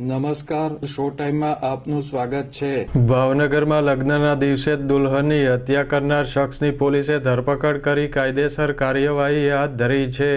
નમસ્કાર, શો ટાઈમમાં આપનું સ્વાગત છે. ભાવનગરમાં લગ્નના દિવસે દુલ્હનની હત્યા કરનાર શખ્સની પોલીસે ધરપકડ કરી કાયદેસર કાર્યવાહી હાથ ધરી છે.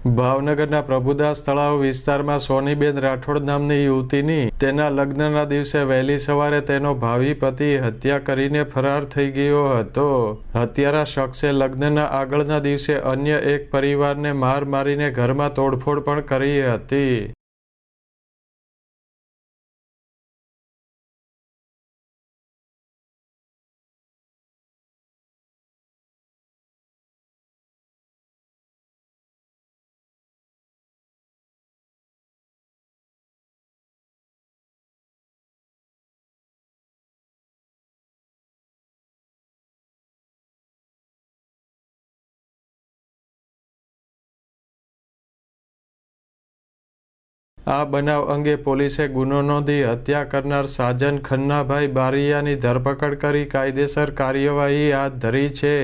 ભાવનગરના પ્રભુદાસ તળાવ વિસ્તારમાં સોનીબેન રાઠોડ નામની યુવતીની તેના લગ્નના દિવસે વહેલી સવારે તેનો ભાવિ પતિ હત્યા કરીને ફરાર થઈ ગયો હતો. હત્યારા શખ્સે લગ્નના આગળના દિવસે અન્ય એક પરિવારને માર મારીને ઘરમાં તોડફોડ પણ કરી હતી. આ બનાવ અંગે પોલીસે ગુનો નોંધી હત્યા કરનાર સાજન ખન્નાભાઈ બારિયાની ધરપકડ કરી કાયદેસર કાર્યવાહી હાથ ધરી છે.